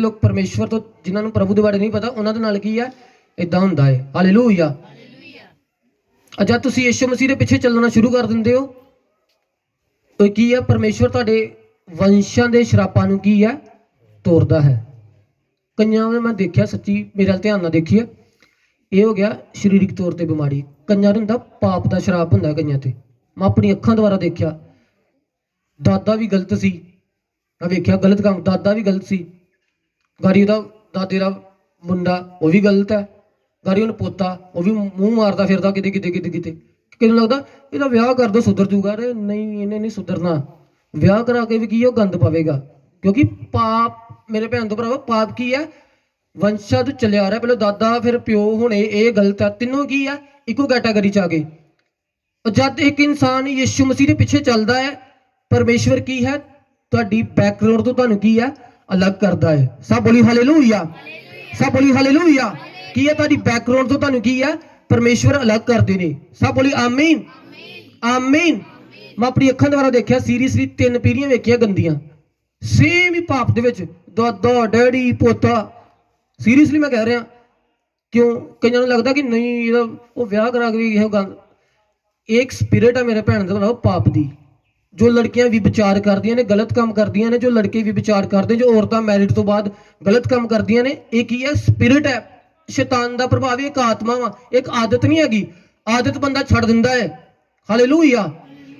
ਲੋਕ ਪਰਮੇਸ਼ਵਰ ਤੋਂ ਜਿਨ੍ਹਾਂ ਨੂੰ ਪ੍ਰਭੂ ਦੇ ਬਾਰੇ ਨਹੀਂ ਪਤਾ ਉਹਨਾਂ ਦੇ ਨਾਲ ਕੀ ਹੈ ਇਦਾਂ ਹੁੰਦਾ ਹੈ ਹਾਲੇਲੂਇਆ ਅਜਾ ਤੁਸੀਂ ਯਿਸੂ ਮਸੀਹ ਦੇ ਪਿੱਛੇ ਚੱਲਣਾ ਸ਼ੁਰੂ ਕਰ ਦਿੰਦੇ ਹੋ। ਉਹ ਕੀ ਹੈ ਪਰਮੇਸ਼ਵਰ ਤੁਹਾਡੇ ਵੰਸ਼ਾਂ ਦੇ ਸ਼ਰਾਪਾਂ ਨੂੰ ਕੀ ਹੈ ਤੋੜਦਾ ਹੈ। ਕਈਆਂ ਨੂੰ ਮੈਂ ਦੇਖਿਆ ਸੱਚੀ ਮੇਰੇ ਵੱਲ ਧਿਆਨ ਨਾਲ ਦੇਖੀਏ। ਇਹ ਹੋ ਗਿਆ ਸਰੀਰਕ ਤੌਰ ਤੇ ਬਿਮਾਰੀ। ਕਈਆਂ ਨੂੰ ਹੁੰਦਾ ਪਾਪ ਦਾ ਸ਼ਰਾਪ ਹੁੰਦਾ ਕਈਆਂ ਤੇ। ਮੈਂ ਆਪਣੀ ਅੱਖਾਂ ਦੁਆਰਾ ਦੇਖਿਆ। ਦਾਦਾ ਵੀ ਗਲਤ ਸੀ। ਮੈਂ ਵੇਖਿਆ ਗਲਤ ਕੰਮ ਦਾਦਾ ਵੀ ਗਲਤ ਸੀ। ਗਾੜੀ ਉਹਦਾ ਦਾਦੇ ਦਾ ਮੁੰਡਾ ਉਹ ਵੀ ਗਲਤ ਹੈ। ਗਾਰੀ ਉਹਨ ਪੋਤਾ ਉਹ ਵੀ ਮੂੰਹ ਮਾਰਦਾ ਫਿਰਦਾ ਕਿਤੇ ਕਿਤੇ ਕਿਤੇ ਕਿਤੇ। ਕਿਹਨੂੰ ਲੱਗਦਾ ਇਹਦਾ ਵਿਆਹ ਕਰ ਦੋ ਸੁਧਰ ਜੂਗਾ। ਰੇ ਨਹੀਂ ਇਹਨੇ ਨਹੀਂ ਸੁਧਰਨਾ। ਵਿਆਹ ਕਰਾ ਕੇ ਵੀ ਕੀ ਹੈ, ਉਹ ਗੰਦ ਪਾਵੇਗਾ? ਕਿਉਂਕਿ ਪਾਪ ਮੇਰੇ ਭੈਣ ਤੋਂ ਭਰਾਵਾ ਪਾਪ ਕੀ ਹੈ? ਵੰਸ਼ਾਂ ਤੋਂ ਚੱਲਿਆ ਆ ਰਿਹਾ। ਪਹਿਲਾਂ ਦਾਦਾ ਫਿਰ ਪਿਓ ਹੁਣੇ ਇਹ ਗਲਤ ਹੈ। ਤਿੰਨੋਂ ਕੀ ਹੈ? ਇੱਕੋ ਕੈਟਾਗਰੀ ਚ ਆ ਗਏ। ਜਦ ਇੱਕ ਇਨਸਾਨ ਯਿਸੂ ਮਸੀਹ ਦੇ ਪਿੱਛੇ ਚੱਲਦਾ ਹੈ ਪਰਮੇਸ਼ਵਰ ਕੀ ਹੈ? ਤੁਹਾਡੀ ਬੈਕਗ੍ਰਾਉਂਡ ਤੋਂ ਤੁਹਾਨੂੰ ਕੀ ਹੈ? ਅਲੱਗ ਕਰਦਾ ਹੈ। ਸਭ ਬੋਲੀ ਹਾਲੇਲੂਇਆ ਸਭ ਬੋਲੀ ਹਾਲੇਲੂਇਆ ਕੀ ਹੈ ਤੁਹਾਡੀ ਬੈਕਗ੍ਰਾਉਂਡ ਤੋਂ ਤੁਹਾਨੂੰ ਕੀ ਹੈ? ਪਰਮੇਸ਼ਵਰ ਅਲੱਗ ਕਰਦੇ ਨੇ। ਸਭ ਬੋਲੀ ਆਮੀਨ। ਆਮੀਨ। ਮੈਂ ਆਪਣੀ ਅੱਖਾਂ ਦੁਆਰਾ ਦੇਖਿਆ ਸੀਰੀਅਸਲੀ ਤਿੰਨ ਪੀੜ੍ਹੀਆਂ ਵੇਖੀਆਂ ਗੰਦੀਆਂ। ਸੇਮ ਹੀ ਪਾਪ ਦੇ ਵਿੱਚ ਦਾਦਾ ਡੈਡੀ ਪੋਤਾ। ਸੀਰੀਅਸਲੀ ਮੈਂ ਕਹਿ ਰਿਹਾ ਕਿਉਂ? ਕਈਆਂ ਨੂੰ ਲੱਗਦਾ ਕਿ ਨਹੀਂ ਇਹਦਾ ਉਹ ਵਿਆਹ ਕਰਾ ਕੇ ਵੀ ਇਹ ਗੱਲ ਇੱਕ ਸਪਿਰਿਟ ਹੈ ਮੇਰੇ ਭੈਣ ਦਾ ਭਰਾ ਪਾਪ ਦੀ। ਜੋ ਲੜਕੀਆਂ ਵੀ ਵਿਚਾਰ ਕਰਦੀਆਂ ਨੇ, ਗਲਤ ਕੰਮ ਕਰਦੀਆਂ ਨੇ, ਜੋ ਲੜਕੇ ਵੀ ਵਿਚਾਰ ਕਰਦੇ, ਜੋ ਔਰਤਾਂ ਮੈਰਿਟ ਤੋਂ ਬਾਅਦ ਗਲਤ ਕੰਮ ਕਰਦੀਆਂ ਨੇ, ਇਹ ਕੀ ਹੈ? ਸਪਿਰਿਟ ਹੈ। ਸ਼ੈਤਾਨ ਦਾ ਪ੍ਰਭਾਵ ਇੱਕ ਆਤਮਾ ਵਾ। ਇੱਕ ਆਦਤ ਨਹੀਂ ਹੈਗੀ। ਆਦਤ ਬੰਦਾ ਛੱਡ ਦਿੰਦਾ ਹੈ। ਹਾਲੇਲੂਇਆ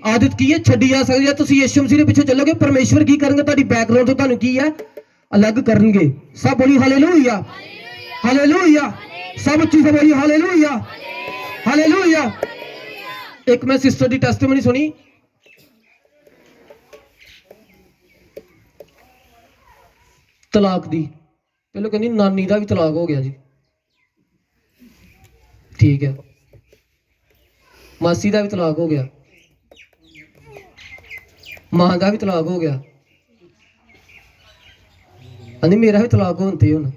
ਆਦਤ ਕੀ ਹੈ? ਛੱਡੀ ਜਾ ਸਕਦੀ ਹੈ। ਤੁਸੀਂ ਯਿਸੂ ਮਸੀਹ ਦੇ ਪਿੱਛੇ ਚੱਲੋਗੇ, ਪਰਮੇਸ਼ਵਰ ਕੀ ਕਰਨਗੇ? ਤੁਹਾਡੀ ਬੈਕਗ੍ਰਾਉਂਡ ਤੋਂ ਤੁਹਾਨੂੰ ਕੀ ਹੈ? ਅਲੱਗ ਕਰਨਗੇ। ਸਭ ਬੋਲੀ ਹਾਲੇਲੂਇਆ ਹਾਲੇਲੂਇਆ ਸਭ ਉੱਚੀ ਸੇ ਬੋਲੀ ਹਾਲੇਲੂਇਆ ਹਾਲੇਲੂਇਆ ਇੱਕ ਮੈਂ ਸਿਸਟਰ ਦੀ ਟੈਸਟੀਮਨੀ ਸੁਣੀ। ਤਲਾਕ ਦੀ। ਪਹਿਲਾਂ ਕਹਿੰਦੀ ਨਾਨੀ ਦਾ ਵੀ ਤਲਾਕ ਹੋ ਗਿਆ ਜੀ। ਠੀਕ ਹੈ। ਮਾਸੀ ਦਾ ਵੀ ਤਲਾਕ ਹੋ ਗਿਆ। ਮਾਂ ਦਾ ਵੀ ਤਲਾਕ ਹੋ ਗਿਆ। ਕਹਿੰਦੀ ਮੇਰਾ ਵੀ ਤਲਾਕ ਹੋਣ ਤੇ ਹੁਣ।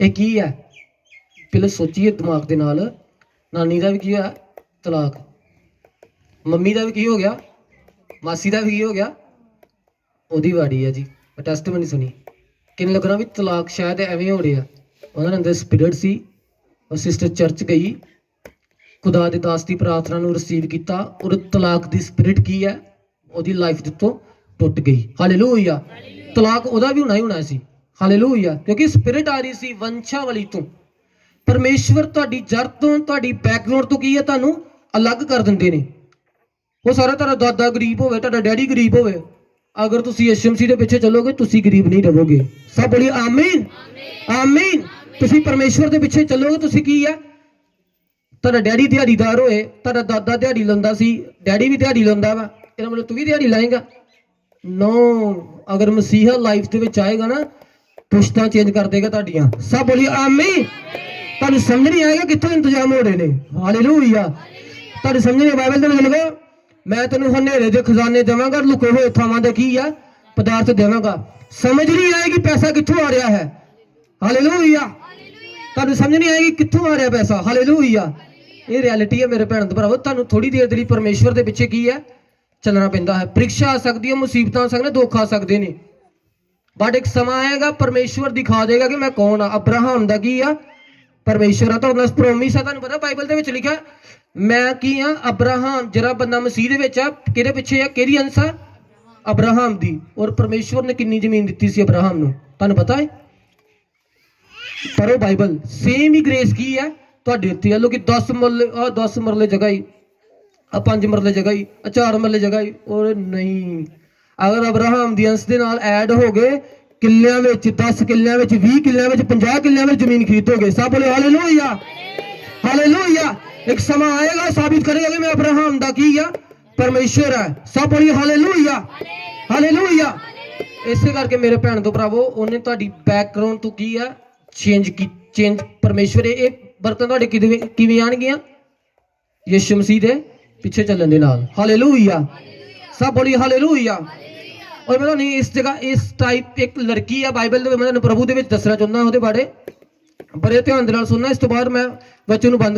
ਇਹ ਕੀ ਹੈ? ਪਹਿਲਾਂ ਸੋਚੀਏ ਦਿਮਾਗ ਦੇ ਨਾਲ। ਨਾਨੀ ਦਾ ਵੀ ਕੀ ਹੋਇਆ? ਤਲਾਕ। ਮੰਮੀ ਦਾ ਵੀ ਕੀ ਹੋ ਗਿਆ? ਮਾਸੀ ਦਾ ਵੀ ਕੀ ਹੋ ਗਿਆ? ਉਹਦੀ ਵਾੜੀ ਹੈ ਜੀ। ਟੈਸਟਮਨੀ ਸੁਣੀ। ਕਿੰਨੇ ਲੱਗਣਾ ਵੀ ਤਲਾਕ ਸ਼ਾਇਦ ਐਵੇਂ ਹੋ ਰਿਹਾ। ਉਹਨਾਂ ਦੇ ਅੰਦਰ ਸਪਿਰਿਟ ਸੀ, ਉਹ ਸਿਸਟਰ ਚਰਚ ਗਈ। ਖੁਦਾ ਦੇ ਦਾਸ ਦੀ ਪ੍ਰਾਰਥਨਾ ਨੂੰ ਰਿਸੀਵ ਕੀਤਾ। ਔਰ ਤਲਾਕ ਦੀ ਸਪਿਰਿਟ ਕੀ ਹੈ? ਉਹਦੀ ਲਾਈਫ ਦੇ ਤੋਂ ਟੁੱਟ ਗਈ। ਹਾਲੇਲੂਇਆ ਤਲਾਕ ਉਹਦਾ ਵੀ ਹੋਣਾ ਹੀ ਹੋਣਾ ਸੀ। ਹਾਲੇਲੂਇਆ ਕਿਉਂਕਿ ਸਪਿਰਿਟ ਆ ਰਹੀ ਸੀ ਵੰਸ਼ਾ ਵਾਲੀ ਤੋਂ। ਪਰਮੇਸ਼ਵਰ ਤੁਹਾਡੀ ਜੜ ਤੋਂ, ਤੁਹਾਡੀ ਬੈਕਗ੍ਰਾਉਂਡ ਤੋਂ ਕੀ ਹੈ? ਤੁਹਾਨੂੰ ਅਲੱਗ ਕਰ ਦਿੰਦੇ ਨੇ। ਉਹ ਸਾਰਾ ਤੁਹਾਡਾ ਦਾਦਾ ਗਰੀਬ ਹੋਵੇ, ਤੁਹਾਡਾ ਡੈਡੀ ਗਰੀਬ ਹੋਵੇ। ਅਗਰ ਤੁਸੀਂ ਯਿਸੂ ਦੇ ਪਿੱਛੇ ਚੱਲੋਗੇ, ਤੁਸੀਂ ਗਰੀਬ ਨਹੀਂ ਰਹੋਗੇ। ਸਭ ਬੋਲੀ ਆਮੀਨ। ਆਮੀਨ। ਤੁਸੀਂ ਪਰਮੇਸ਼ਵਰ ਦੇ ਪਿੱਛੇ ਚੱਲੋਗੇ, ਤੁਸੀਂ ਕੀ ਹੈ ਤੁਹਾਡਾ ਡੈਡੀ ਦਿਹਾੜੀਦਾਰ ਹੋਏ, ਤੁਹਾਡਾ ਦਾਦਾ ਦਿਹਾੜੀ ਲਾਉਂਦਾ ਸੀ, ਡੈਡੀ ਵੀ ਦਿਹਾੜੀ ਲਾਉਂਦਾ ਵਾ। ਇਹਦਾ ਮਤਲਬ ਤੂੰ ਵੀ ਦਿਹਾੜੀ ਲਾਏਗਾ? ਨੋ, ਅਗਰ ਮਸੀਹਾ ਲਾਈਫ ਦੇ ਵਿੱਚ ਆਏਗਾ ਨਾ, ਪੁਸ਼ਤਾਂ ਚੇਂਜ ਕਰ ਦੇਗਾ ਤੁਹਾਡੀਆਂ। ਸਭ ਬੋਲੀ ਆਮੀਨ। ਤੁਹਾਨੂੰ ਸਮਝ ਨਹੀਂ ਆਏਗਾ ਕਿੱਥੋਂ ਇੰਤਜ਼ਾਮ ਹੋ ਰਹੇ ਨੇ। ਹਾਲੇਲੂਇਆ ਤੁਹਾਨੂੰ ਸਮਝ ਨਹੀਂ ਬਾਈਬਲ ਦੇ ਵਿੱਚ ਲਿਖੋ। ਮੈਂ ਤੈਨੂੰ ਹਨੇਰੇ ਦੇ ਖਜ਼ਾਨੇ ਦੇਵਾਂਗਾ ਲੁਕੇ ਹੋਏ ਥਾਵਾਂ ਦੇ ਕੀ ਆ? ਪਦਾਰਥ ਦੇਵਾਂਗਾ। ਸਮਝ ਨਹੀਂ ਆਏਗੀ ਪੈਸਾ ਕਿੱਥੋਂ ਆ ਰਿਹਾ ਹੈ। ਹਾਲੇਲੂਇਆ ਤੁਹਾਨੂੰ ਸਮਝ ਨਹੀਂ ਆਏਗੀ ਕਿੱਥੋਂ ਆ ਰਿਹਾ ਪੈਸਾ? ਹਾਲੇਲੂਇਆ ਇਹ ਰਿਐਲਿਟੀ ਹੈ ਮੇਰੇ ਭੈਣ ਭਰਾਵੋ। ਤੁਹਾਨੂੰ ਥੋੜੀ ਦੇਰ ਦੇ ਲਈ ਪਰਮੇਸ਼ਵਰ ਦੇ ਪਿੱਛੇ ਕੀ ਹੈ? ਚੱਲਣਾ ਪੈਂਦਾ ਹੈ। ਪ੍ਰੀਖਿਆ ਆ ਸਕਦੀ ਹੈ ਮੁਸੀਬਤਾਂ ਆ ਸਕਦੀਆਂ ਦੁੱਖ ਆ ਸਕਦੇ ਨੇ। ਬਟ ਇੱਕ ਸਮਾਂ ਆਏਗਾ ਪਰਮੇਸ਼ਵਰ ਦਿਖਾ ਦੇਗਾ ਕਿ ਮੈਂ ਕੌਣ ਆ। ਅਬਰਾਹਮ ਦਾ ਕੀ ਆ? ਪਰਮੇਸ਼ਵਰ ਆ ਤੁਹਾਡਾ ਪ੍ਰੋਮਿਸ ਆ। ਤੁਹਾਨੂੰ ਪਤਾ ਬਾਈਬਲ ਦੇ ਵਿੱਚ ਲਿਖਿਆ ਮੈਂ ਕੀ ਆ? ਅਬਰਾਹਮ। ਜਿਹੜਾ ਬੰਦਾ ਮਸੀਹ ਦੇ ਵਿੱਚ ਆ। ਕਿਹਦੇ ਪਿੱਛੇ ਆ? ਕਿਹਦੀ ਅੰਸ਼? ਅਬਰਾਹਮ ਦੀ। ਔਰ ਪਰਮੇਸ਼ਵਰ ਨੇ ਕਿੰਨੀ ਜ਼ਮੀਨ ਦਿੱਤੀ ਸੀ ਅਬਰਾਹਮ ਨੂੰ? ਤੁਹਾਨੂੰ ਪਤਾ ਹੈ? ਪੜੋ ਬਾਈਬਲ। ਸੇਮ ਹੀ ਗ੍ਰੇਸ ਕੀ ਹੈ ਤੁਹਾਡੇ ਉੱਤੇ ਆ। ਲੋਕੀ 10 ਮਰਲੇ ਆ 10 ਮਰਲੇ ਜਗ੍ਹਾ ਹੀ। ਆ 5 ਮਰਲੇ ਜਗ੍ਹਾ ਹੀ। ਆ 4 ਮਰਲੇ ਜਗ੍ਹਾ ਹੀ। ਔਰ ਨਹੀਂ। ਅਗਰ ਅਬਰਾਹਮ ਦੀ ਅੰਸ਼ ਦੇ ਨਾਲ ਐਡ ਹੋ ਗਏ, ਕਿੱਲਿਆਂ ਵਿੱਚ 10 ਕਿੱਲਿਆਂ ਵਿੱਚ 20 ਕਿੱਲਿਆਂ ਵਿੱਚ 50 ਕਿੱਲਿਆਂ ਵਿੱਚ ਜ਼ਮੀਨ ਖਰੀਦੋਗੇ। ਸਭ ਬੋਲੇ ਹਾਲੇਲੂਇਆ ਹਾਲੇਲੂਇਆ ਇੱਕ ਸਮਾਂ ਆਏਗਾ ਸਾਬਿਤ ਕਰੇਗਾ ਕਿ ਮੈਂ ਅਬਰਾਹਮ ਦਾ ਕੀ ਆ ਪਰਮੇਸ਼ਰ ਹੈ ਸਭ ਬੋਲੀ ਹਾਲੇਲੂਇਆ ਹਾਲੇਲੂਇਆ ਇਸੇ ਕਰਕੇ ਮੇਰੇ ਭੈਣ ਤੋਂ ਭਰਾਵੋ ਉਹਨੇ ਤੁਹਾਡੀ ਬੈਕਗ੍ਰਾਉਂਡ ਤੋਂ ਕੀ ਆ ਚੇਂਜ ਕੀ ਚੇਂਜ ਪਰਮੇਸ਼ਵਰ ਇਹ ਬਰਤਨ ਤੁਹਾਡੇ ਕਿਵੇਂ ਕਿਵੇਂ ਆਣਗੀਆਂ ਯਿਸੂ ਮਸੀਹ ਦੇ ਪਿੱਛੇ ਚੱਲਣ ਦੇ ਨਾਲ ਹਾਲੇਲੂਇਆ ਸਭ ਬੋਲੀ ਹਾਲੇਲੂਇਆ ਔਰ ਮੈਂ ਤੁਹਾਨੂੰ ਇਸ ਜਗ੍ਹਾ ਇਸ ਟਾਈਪ ਇੱਕ ਲੜਕੀ ਆ ਬਾਈਬਲ ਦੇ ਮੈਂ ਤੁਹਾਨੂੰ ਪ੍ਰਭੂ ਦੇ ਵਿੱਚ ਦੱਸਣਾ ਚਾਹੁੰਦਾ ਉਹਦੇ ਬਾਰੇ ਬੜੇ ਧਿਆਨ ਦੇ ਨਾਲ ਸੁਣਨਾ ਇਸ ਤੋਂ ਬਾਅਦ ਮੈਂ ਬੱਚੇ ਨੂੰ ਬੰਦ